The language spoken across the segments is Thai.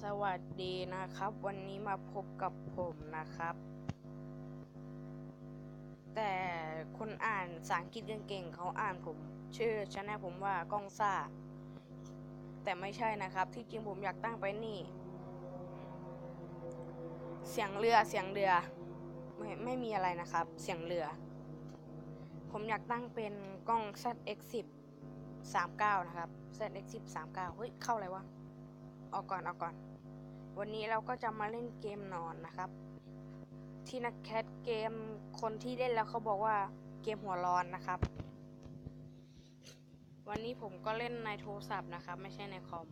สวัสดีนะครับ วันนี้มาพบกับผมนะครับ แต่คนอ่านภาษาอังกฤษเก่งๆเขาอ่านผม ชื่อชแนลผมว่ากล้องซ่า แต่ไม่ใช่นะครับ ที่จริงผมอยากตั้งไปนี่ เสียงเรือเสียงเรือ ไม่ไม่มีอะไรนะครับ เสียงเรือ ผมอยากตั้งเป็นกล้อง ZX10 39 นะครับ ZX10 39 เฮ้ย เข้าอะไรวะ เอาก่อนเอาก่อน วันนี้เราก็จะมาเล่นเกมนอนนะครับ ที่นักแคทเกมคนที่เล่นแล้วเขาบอกว่าเกมหัวร้อนนะครับ วันนี้ผมก็เล่นในโทรศัพท์นะครับ ไม่ใช่ในคอม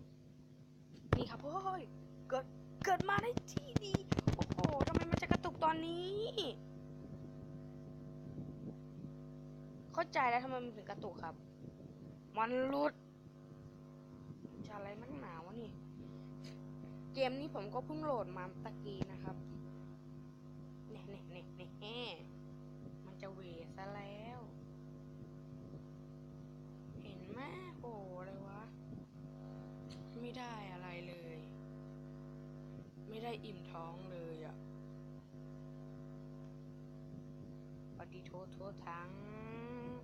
นี่ครับโอ้ยเกิดเกิดมาได้ที่ดีโอ้โหทำไมมันจะกระตุกตอนนี้ เข้าใจแล้วทำไมมันถึงกระตุกครับ มันหลุดจะอะไรนักหนาว เกมนี้ผมก็เพิ่งโหลดมาตะกี้นะครับเน่เน่เน่เน่เน่มันจะเวซะแล้ว เห็นไหมโอ้อะไรวะ ไม่ได้อะไรเลย ไม่ได้อิ่มท้องเลยอะ่ะปฏิโทษโทษทั้ง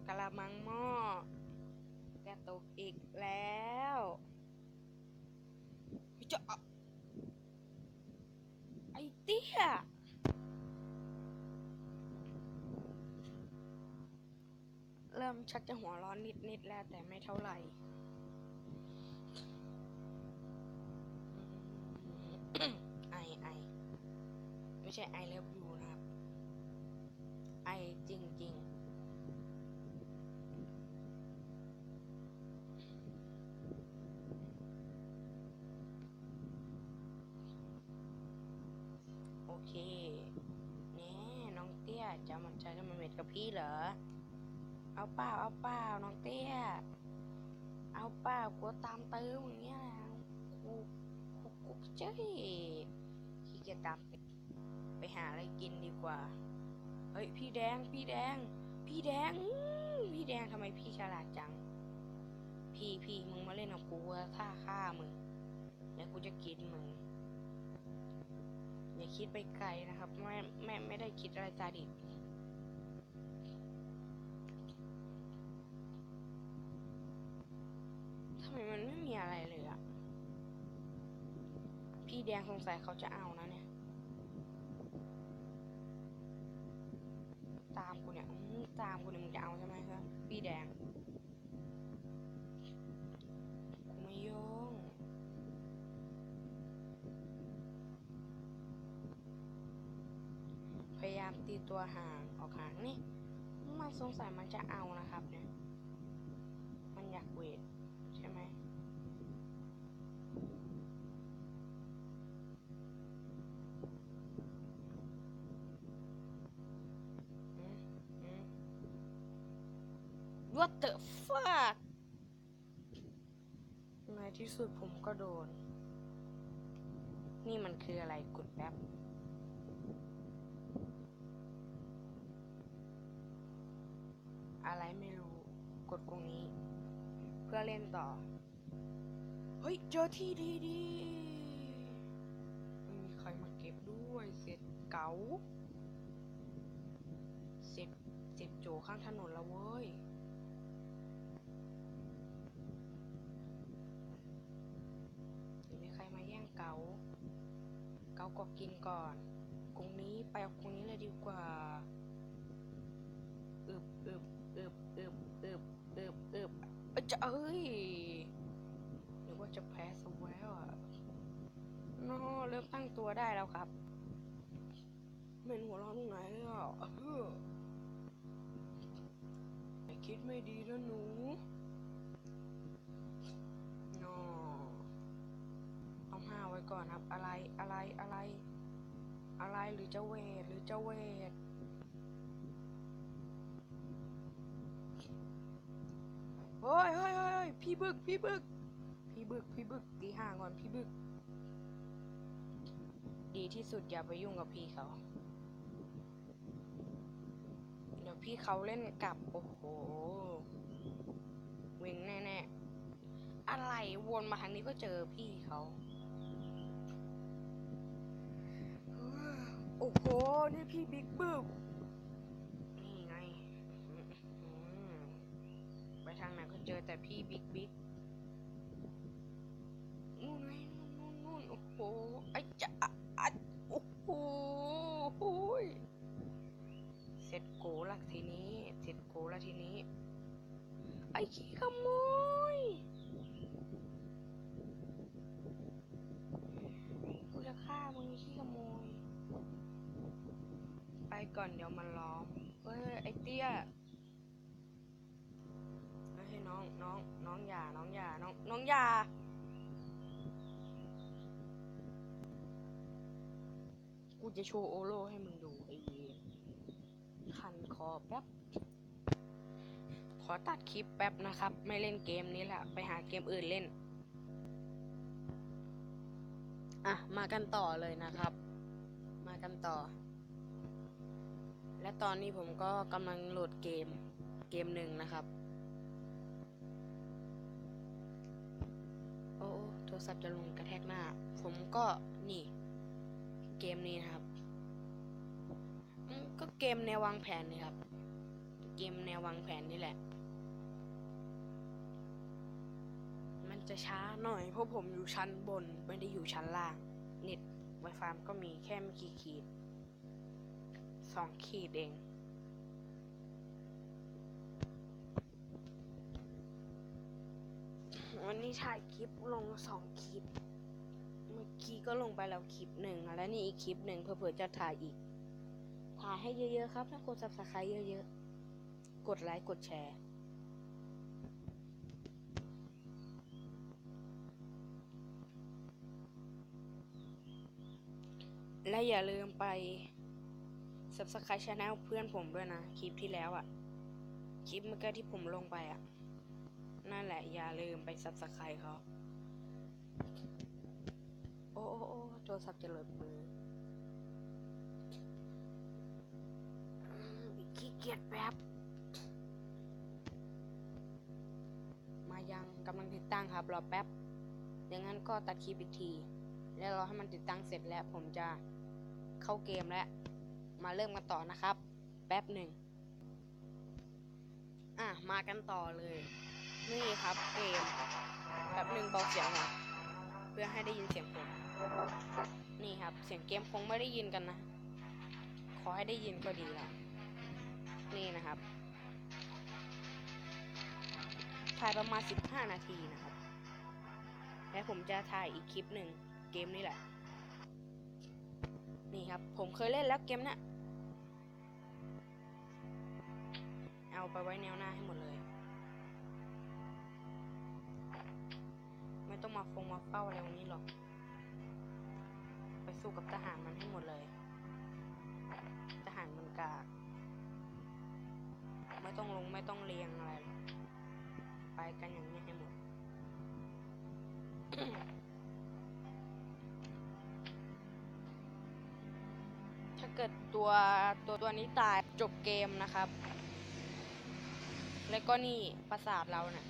กะละมังหม้อกระตกอีกแล้วจะ เตี้ยเริ่มชักจะหัวร้อนนิดๆแล้วแต่ไม่เท่าไหร่ไอไอไม่ใช่ไอเลิฟ เคแน่น้องเตี้ยจะมันใจจะมาเม็ดกับพี่เหรอ เอาเปล่าเอาเปล่าน้องเตี้ย เอาเปล่ากลัวตามตื้ออย่างเงี้ยนะกูกูกูเจ้ยขี้เกียจตามไปไปหาอะไรกินดีกว่า เฮ้ยพี่แดงพี่แดง พี่แดง พี่แดงทำไมพี่ฉลาดจัง พี่พี่มึงมาเล่นกับกูอะท่าฆ่ามึงแล้วกูจะกินมึง อย่าคิดไปไกลนะครับ ไม่ไม่ไม่ได้คิดอะไรซาดิสทำไมมันไม่มีอะไรเลยอะพี่แดงสงสัยเขาจะเอานะเนี่ย ตามกูเนี่ยตามกูเนี่ยมึงจะเอาใช่ไหมครับพี่แดง ตัวห่างออกห่างนี่มันสงสัยมันจะเอานะครับ เนี่ย มันอยากเวทใช่ไหมอืมอืม What the fuck ในที่สุดผมก็โดน นี่มันคืออะไรกดแป๊บ รงนี้ เพื่อเล่นต่อ เฮ้ย เจอที่ดีดีไม่มีใครมาเก็บด้วยเสร็จเก๋าเสร็จเสร็จโจข้างถนนแล้วเว้ยมีใครมาแย่งเก๋า เก๋าก็กินก่อนกรงนี้ไปเอากรงนี้เลยดีกว่า จะเอ้ยหรือว่าจะแพ้ซะแล้วอะนอเริ่มตั้งตัวได้แล้วครับเมนหัวร้อนตรงไหนอะเออไม่คิดไม่ดีนะหนูนอเอาห้าไว้ก่อนครับ อะไรอะไรอะไร อะไรหรือจะเวทหรือจะเวท ฮ้ยเฮ้ยเฮ้ยพี่บึก พี่บึก พี่บึก พี่บึก ตีห่างก่อนพี่บึก ดีที่สุดอย่าไปยุ่งกับพี่เขา เดี๋ยวพี่เขาเล่นกลับ โอ้โหวิ่งแน่ๆอะอะไรวนมาทางนี้ก็เจอพี่เขาโอ้โห นี่พี่บิ๊กบึ้มนี่ไงอื้อหือไป ทางไหนก็เจอแต่พี่บิ๊กบิ๊กนู่นไงนู่นนู่นนู่นโอ้โหไอ้จะอะอะโอ้โหเสร็จโกละทีนี้เสร็จโกละทีนี้ ไอ้ขี้ขโมยกูจะฆ่ามึงไอขี้ขโมย ไปก่อนเดี๋ยวมันล้อมเฮ้ยไอ้เตี้ย องน้องอย่า น้องอย่า น้อง น้องอย่า กูจะโชว์โอโลให้มึงดูไอ้เหี้ยคันคอแป๊บ ขอตัดคลิปแป๊บนะครับ ไม่เล่นเกมนี้แหละ ไปหาเกมอื่นเล่น อะ มากันต่อเลยนะครับ มากันต่อ และตอนนี้ผมก็กำลังโหลดเกมเกมหนึ่งนะครับ รศัพท์จะลงกระแทกหน้า ผมก็นี่ เกมนี้นะครับ ก็เกมแนววางแผนนี่ครับ เกมแนววางแผนนี่แหละ มันจะช้าหน่อยเพราะผมอยู่ชั้นบนไม่ได้อยู่ชั้นล่าง เน็ตไวไฟก็มีแค่ไม่กี่ขีดสองขีดเอง วันนี้ถ่ายคลิปลงสองคลิป เมื่อกี้ก็ลงไปแล้วคลิปหนึ่งแล้วนี่อีกคลิปหนึ่งเผื่อจะถ่ายอีก ถ่ายให้เยอะๆครับ ถ้ากด subscribe เยอะๆ กดไลค์กดแชร์ และอย่าลืมไป subscribe channel เพื่อนผมด้วยนะ คลิปที่แล้วอะ่ะ คลิปเมื่อกี้ที่ผมลงไปอะ่ะ นั่นแหละ อย่าลืมไป subscribe เขา โอ้โอ้โอ้โทรศัพท์จะหลุดมืออืมขี้เกียจแป๊บ มายังกำลังติดตั้งครับ รอแป๊บอย่างนั้นก็ตัดคลิปอีกที แล้วรอให้มันติดตั้งเสร็จแล้วผมจะเข้าเกมแล้ว มาเริ่มกันต่อนะครับ แป๊บหนึ่ง อะ มากันต่อเลย นี่ครับเกมแป๊บหนึ่งเบาเสียงหน่อยเพื่อให้ได้ยินเสียงผม นี่ครับ เสียงเกมคงไม่ได้ยินกันนะ ขอให้ได้ยินก็ดีแล้วนี่นะครับถ่ายประมาณ 15 นาทีนะครับ และผมจะถ่ายอีกคลิปหนึ่งเกมนี้แหละ นี่ครับ ผมเคยเล่นแล้วเกมเนี้ยเอาไปไว้แนวหน้าให้หมดเลย ม่ต้องมาฟงมาเฝ้าอะไรตรงนี้หรอก ไปสู้กับทหารมันให้หมดเลย ทหารมันกาไม่ต้องลงไม่ต้องเรียงอะไร ไปกันอย่างนี้ให้หมดถ้าเกิดตัวตัวตัวนี้ตายจบเกมนะครับ แล้วก็นี่ปราสาทเราเนี่ย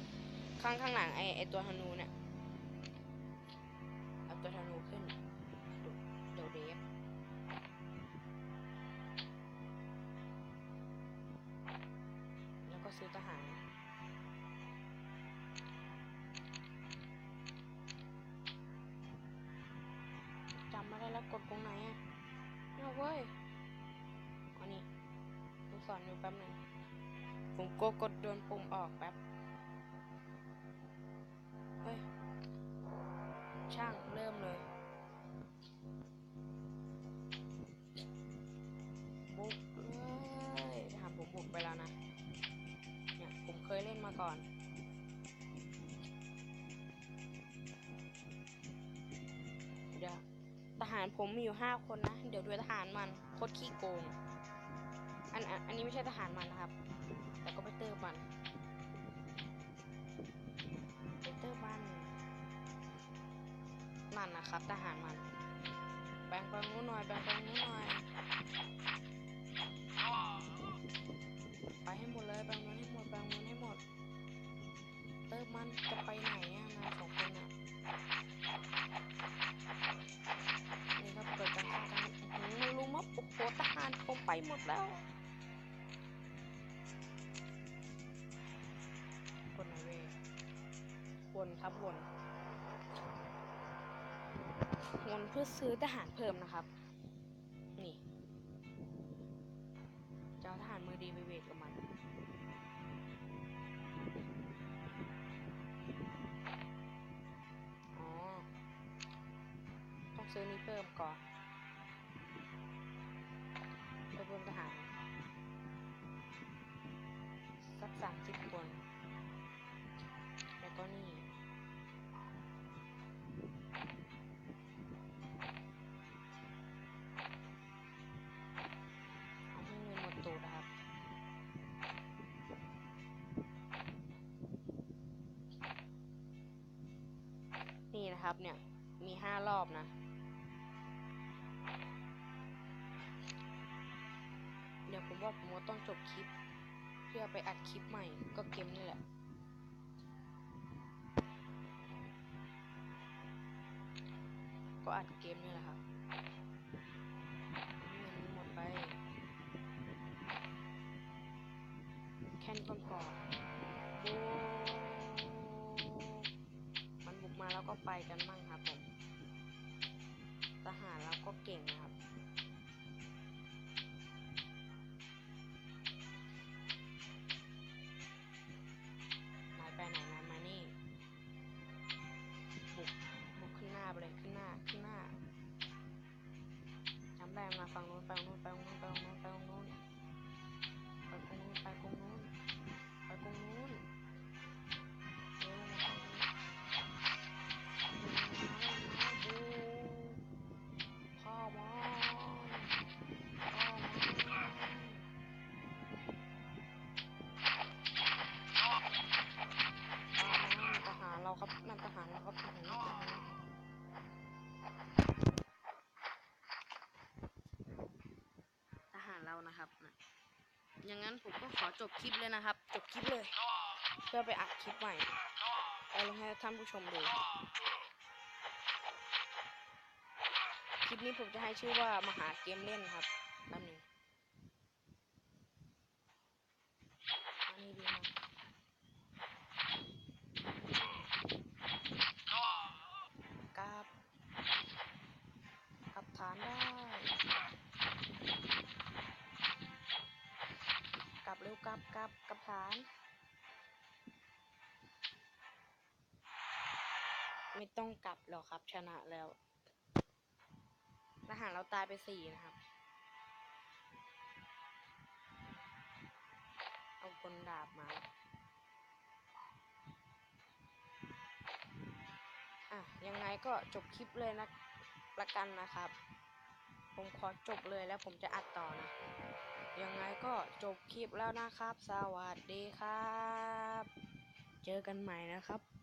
ข้างข้างหลังไอไอตัวธนู ไม่ได้แล้วกดตรงไหนอะเอาเว้ยอันนี้ดูสอนอยู่แป๊บหนึ่งผมกดกดโดนปุ่มออกแป๊บ เฮ้ย ช่างเริ่มเลยบุกเลยทหารผมบุกไปแล้วนะ เนี่ย ผมเคยเล่นมาก่อนารผมมีอยู่ห้าคนนะ เดี๋ยวดูทหารมันโคตรขี้โกง อันอันนี้ไม่ใช่ทหารมันนะครับ แต่ก็ไปเตอร์มันไปเตอร์มันนั่นนะครับ ทหารมัน แบ่งไปงูนหน่อย แบ่งไปงูนหน่อยไปให้หมดเลยแบ่งเงินให้หมดแบ่งเงินให้หมดเตอย หมดแล้ววนเววนครับวนวนเพื่อซื้อทหารเพิ่มนะครับ นี่ เจะเอาทหารมือดีไปเวทกับมันอ๋อต้องซื้อนี้เพิ่มก่อน นะครับเนี่ย มีห้ารอบนะ เดี๋ยวผมว่าผมต้องจบคลิป เพื่อไปอัดคลิปใหม่ก็เกมนี่แหละก็อัดเกมนี่แหละครับเงินหมดไป แค่นี้ก่อน ก็ไปกันมั่งครับผมทหารเราก็เก่งนะครับ งนั้นผมก็ขอจบคลิปเลยนะครับ จบคลิปเลย เพื่อไปอัดคลิปใหม่เอาลงให้ท่านผู้ชมดู คลิปนี้ผมจะให้ชื่อว่ามหาเกมเล่นครับแป๊บนึงอันนี้ดีมากกลับกลับฐานได้ กลับเร็ว กับกลับกลับฐาน ไม่ต้องกลับหรอกครับ ชนะแล้วทหารเราตายไปสี่นะครับ เอาคนดาบมาอะยังไงก็จบคลิปเลยนะละกันนะครับ ผมขอจบเลยแล้วผมจะอัดต่อนะ ยังไงก็จบคลิปแล้วนะครับ สวัสดีครับ เจอกันใหม่นะครับ